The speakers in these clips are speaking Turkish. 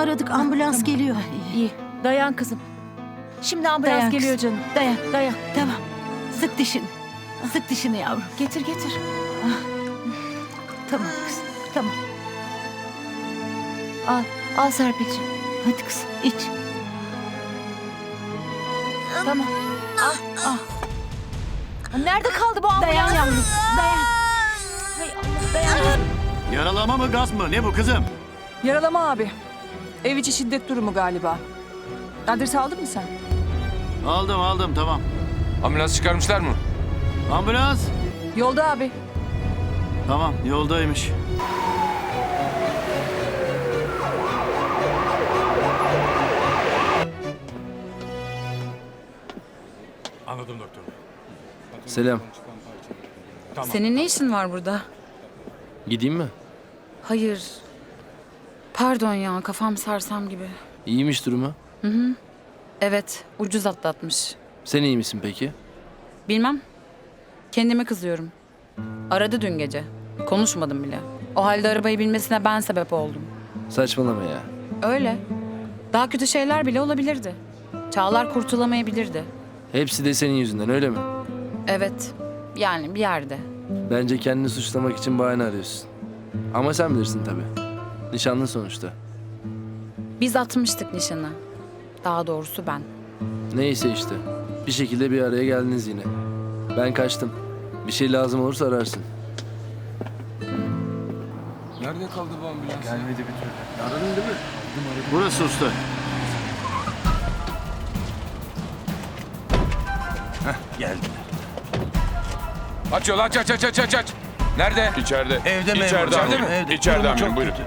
aradık ambulans geliyor. İyi. Dayan kızım. Şimdi ambulans Dayan geliyor kızım. canım. Dayan. Dayan. Tamam. Sık dişini. Sık dişini yavrum. Getir getir. Tamam kızım. Tamam. Al. Al Serpil'ciğim. Hadi kızım iç. Tamam. Al. Al. Nerede kaldı bu ambulans? Dayan yavrum. Dayan. Hay Allah dayan. Yaralama mı gaz mı? Ne bu kızım? Yaralama abi. Ev içi şiddet durumu galiba. Adresi aldın mı sen? Aldım aldım tamam. Ambulans çıkarmışlar mı? Ambulans. Yolda abi. Tamam yoldaymış. Anladım doktor. Selam. Senin ne işin var burada? Gideyim mi? Hayır. Pardon ya kafam sarsam gibi. İyiymiş durumu. Evet ucuz atlatmış. Sen iyi misin peki? Bilmem. Kendime kızıyorum. Aradı dün gece. Konuşmadım bile. O halde arabayı bilmesine ben sebep oldum. Saçmalama ya. Öyle. Daha kötü şeyler bile olabilirdi. Çağlar kurtulamayabilirdi. Hepsi de senin yüzünden öyle mi? Evet. Yani bir yerde. Bence kendini suçlamak için bahane arıyorsun. Ama sen bilirsin tabii. Nişanlın sonuçta. Biz atmıştık nişanı. Daha doğrusu ben. Neyse işte. Bir şekilde bir araya geldiniz yine. Ben kaçtım. Bir şey lazım olursa ararsın. Nerede kaldı bu ambulans? Burası usta. Aç yolu aç aç aç aç aç aç. Nerede? İçeride. Evde mi? İçeride İçeride mi? mi? Evde. İçeride amirim buyurun. kötü.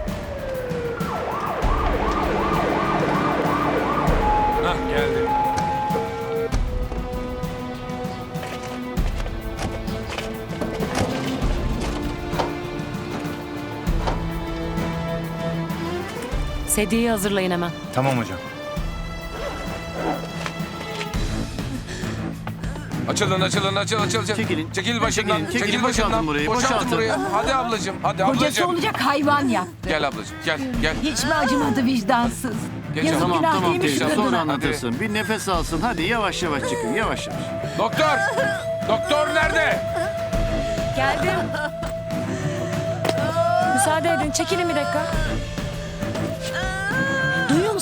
Sedyeyi hazırlayın hemen. Tamam hocam. Açılın açılın açıl açıl açıl. Çekilin. Çekil başından. Çekilin, çekilin. Çekil Boşaltın başından. burayı, Boşaltın boşaltın. burayı. Hadi ablacığım. Hadi Kocası ablacığım. olacak hayvan yaptı. Gel ablacığım gel gel. Hiç mi acımadı vicdansız? Geç Yazık. Tamam günah tamam değilmiş kadına. sonra anlatırsın. Bir nefes alsın. Hadi yavaş yavaş çıkın yavaş yavaş. Doktor. Doktor nerede? Geldim. Müsaade edin. Çekilin bir dakika.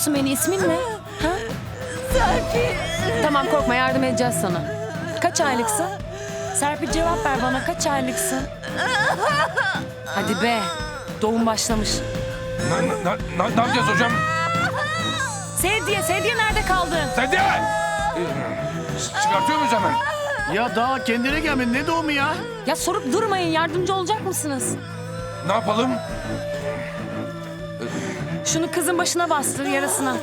Musun beni? İsmin ne? Ha? Serpil. Tamam korkma yardım edeceğiz sana. Kaç aylıksın? Serpil cevap ver bana. Kaç aylıksın? Hadi be. Doğum başlamış. Ne, ne, ne, ne yapacağız hocam? Sedye, Sedye nerede kaldı? Sen de. Ee, Çıkartıyor muyuz hemen? Ya daha kendine gelmedin ne doğumu ya? Ya sorup durmayın. Yardımcı olacak mısınız? Ne yapalım? Şunu kızın başına bastır yarasına.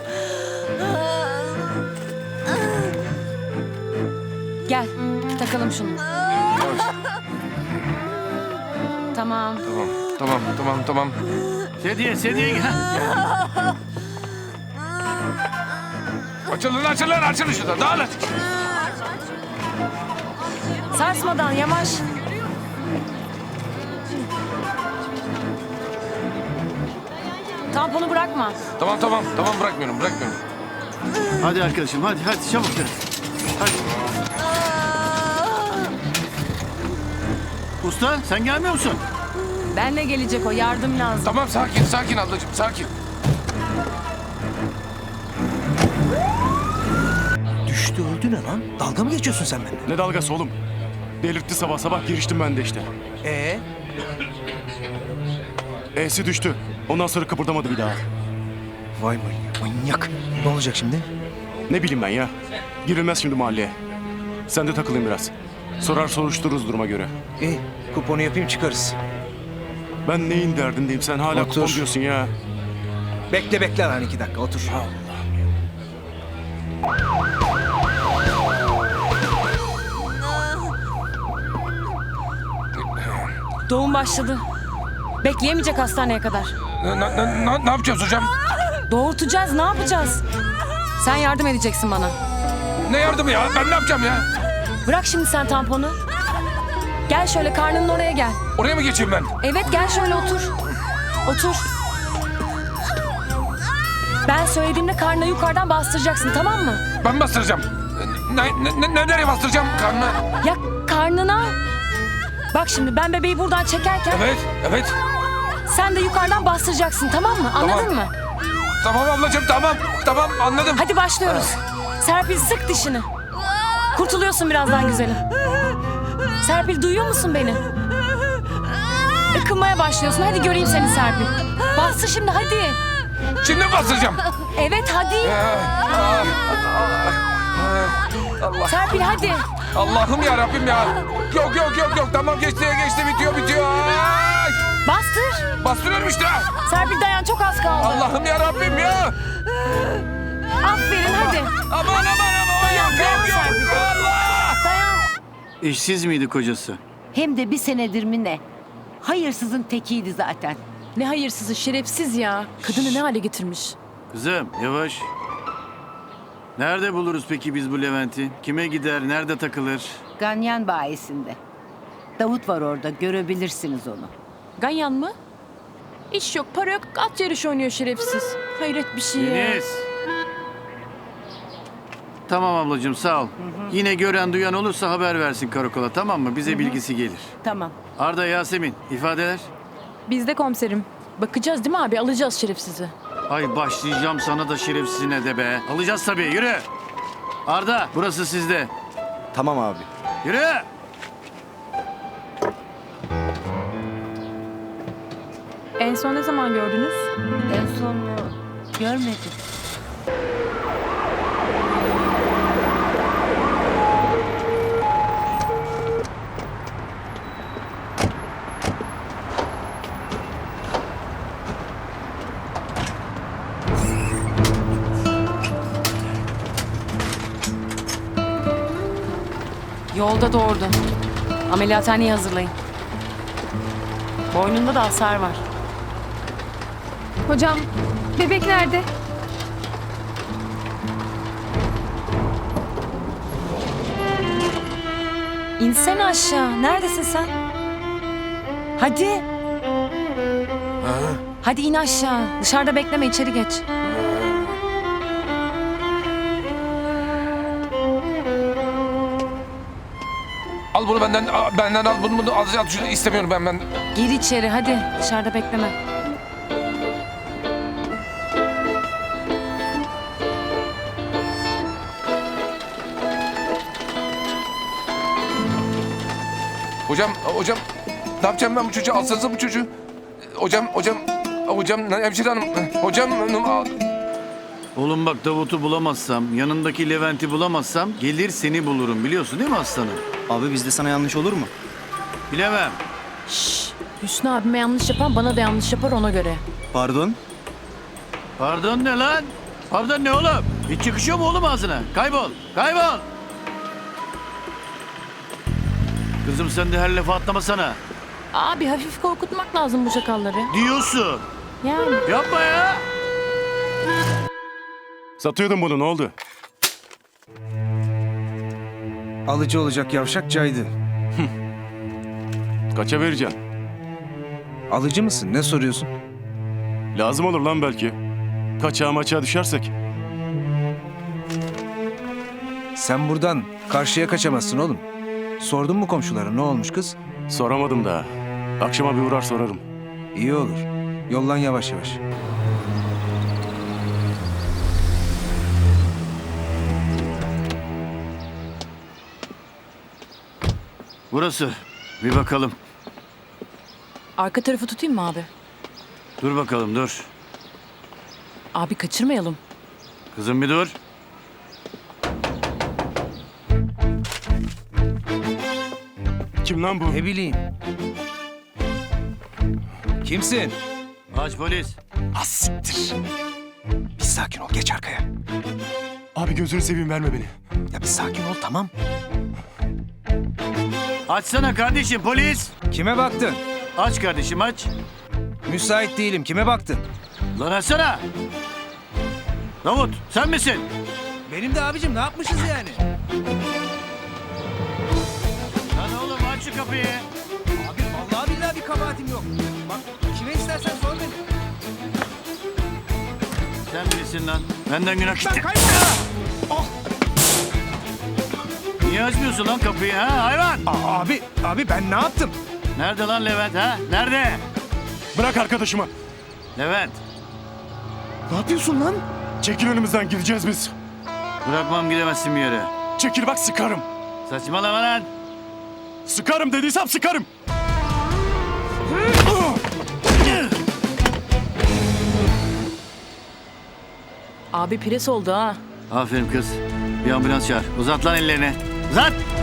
Gel takalım şunu. Tamam. Tamam tamam tamam tamam. Sedye sedye gel. Açılın açılın açılın şurada dağılın. Sarsmadan yavaş. Tamponu bırakma. Tamam tamam tamam bırakmıyorum bırakmıyorum. Hadi arkadaşım hadi hadi çabuk gel. Hadi. Usta sen gelmiyor musun? Benle gelecek o yardım lazım. Tamam sakin sakin ablacığım sakin. Düştü öldü ne lan? Dalga mı geçiyorsun sen benimle? Ne dalgası oğlum? Delirtti sabah sabah giriştim ben de işte. Ee? E'si düştü. Ondan sonra kıpırdamadı bir daha. Vay manyak. Manyak. Ne olacak şimdi? Ne bileyim ben ya. Girilmez şimdi mahalleye. Sen de takılayım biraz. Sorar soruştururuz duruma göre. İyi. Kuponu yapayım çıkarız. Ben neyin derdindeyim sen hala Otur. kupon diyorsun ya. Bekle bekle lan iki dakika otur. Doğum başladı. Bekleyemeyecek hastaneye kadar. Ne, ne, ne, ne- yapacağız hocam? Doğurtacağız ne yapacağız? Sen yardım edeceksin bana. Ne yardımı ya? Ben ne yapacağım ya? Bırak şimdi sen tamponu. Gel şöyle karnının oraya gel. Oraya mı geçeyim ben? Evet gel şöyle otur. Otur. Ben söylediğimde karnına yukarıdan bastıracaksın tamam mı? Ben bastıracağım. Ne, ne, ne, nereye bastıracağım karnına? Ya karnına. Bak şimdi ben bebeği buradan çekerken Evet, evet. Sen de yukarıdan bastıracaksın tamam mı? Anladın Tamam. mı? Tamam ablacığım tamam. Tamam anladım. Hadi başlıyoruz. Serpil sık dişini. Kurtuluyorsun birazdan güzelim. Serpil duyuyor musun beni? Ikınmaya başlıyorsun. Hadi göreyim seni Serpil. Bastır şimdi hadi. Şimdi mi bastıracağım? Evet hadi. Allah. Serpil hadi. Allah'ım ya Rabbim ya. Yok yok yok yok tamam geçti geçti bitiyor bitiyor. Bastırıyorum işte. Serpil dayan çok az kaldı. Allah'ım ya Rabbim ya. Aferin hadi. Aman aman aman yok yok yok. Allah. Dayan. İşsiz miydi kocası? Hem de bir senedir mi ne? Hayırsızın tekiydi zaten. Ne hayırsızı şerefsiz ya. Kadını ne hale getirmiş. Kızım yavaş. Nerede buluruz peki biz bu Levent'i? Kime gider, nerede takılır? Ganyan bayisinde. Davut var orada görebilirsiniz onu. Ganyan mı? İş yok, para yok, at yarışı oynuyor şerefsiz. Hayret bir şey ya. Deniz. Tamam ablacığım sağ ol. Yine gören duyan olursa haber versin karakola tamam mı? Bize bilgisi gelir. Tamam. Arda Yasemin ifadeler. Biz de komiserim. Bakacağız değil mi abi? Alacağız şerefsizi. Ay başlayacağım sana da şerefsizine de be. Alacağız tabii yürü. Arda burası sizde. Tamam abi. Yürü. En son ne zaman gördünüz? En son e, görmedim. Yolda doğurdu. Ameliyathaneyi hazırlayın. Boynunda da hasar var. Hocam bebek nerede? İnsene aşağı. Neredesin sen? Hadi. Hadi in aşağı. Dışarıda bekleme içeri geç. Al bunu benden benden al bunu bunu al, al şunu istemiyorum ben ben. Gir içeri hadi. Dışarıda bekleme. Hocam hocam ne yapacağım ben bu çocuğu alsanıza bu çocuğu. Hocam hocam hocam hemşire hanım hocam al. Oğlum bak Davut'u bulamazsam, yanındaki Levent'i bulamazsam gelir seni bulurum biliyorsun değil mi aslanım? Abi bizde sana yanlış olur mu? Bilemem. Hüsnü abime yanlış yapan bana da yanlış yapar ona göre. Pardon? Pardon ne lan? Pardon ne oğlum? Hiç çıkışıyor mu oğlum ağzına? Kaybol, kaybol. Kızım sen de her lafa atlamasana. Abi hafif korkutmak lazım bu çakalları. Diyorsun. Yani. Yapma ya. Satıyordun bunu ne oldu? Alıcı olacak yavşak caydı. Kaça vereceksin? Alıcı mısın? Ne soruyorsun? Lazım olur lan belki. Kaçağa maçağa düşersek. Sen buradan karşıya kaçamazsın oğlum. Sordun mu komşulara ne olmuş kız? Soramadım daha. Akşama bir uğrar sorarım. İyi olur. Yollan yavaş yavaş. Burası. Bir bakalım. Arka tarafı tutayım mı abi? Dur bakalım dur. Abi kaçırmayalım. Kızım bir dur. Kim lan bu? Ne bileyim. Kimsin? Aç polis. Az siktir. Bir sakin ol geç arkaya. Abi gözünü seveyim verme beni. Ya bir sakin ol tamam. Açsana kardeşim polis. Kime baktın? Aç kardeşim aç. Müsait değilim. Kime baktın? Lan açsana. Davut sen misin? Benim de abicim ne yapmışız yani? Kapıyı. Abi vallahi billahi bir kabahatim yok. Bak kime istersen sor beni. Sen bilirsin lan. Benden günah gitti. Niye açmıyorsun lan kapıyı ha hayvan? Abi, abi ben ne yaptım? Nerede lan Levent ha? Nerede? Bırak arkadaşımı. Levent. Ne yapıyorsun lan? Çekil önümüzden gideceğiz biz. Bırakmam gidemezsin bir yere. Çekil bak sıkarım. Saçmalama lan. Sıkarım dediysem sıkarım. Abi pres oldu ha. Aferin kız. Bir ambulans çağır. Uzat lan ellerini. Uzat.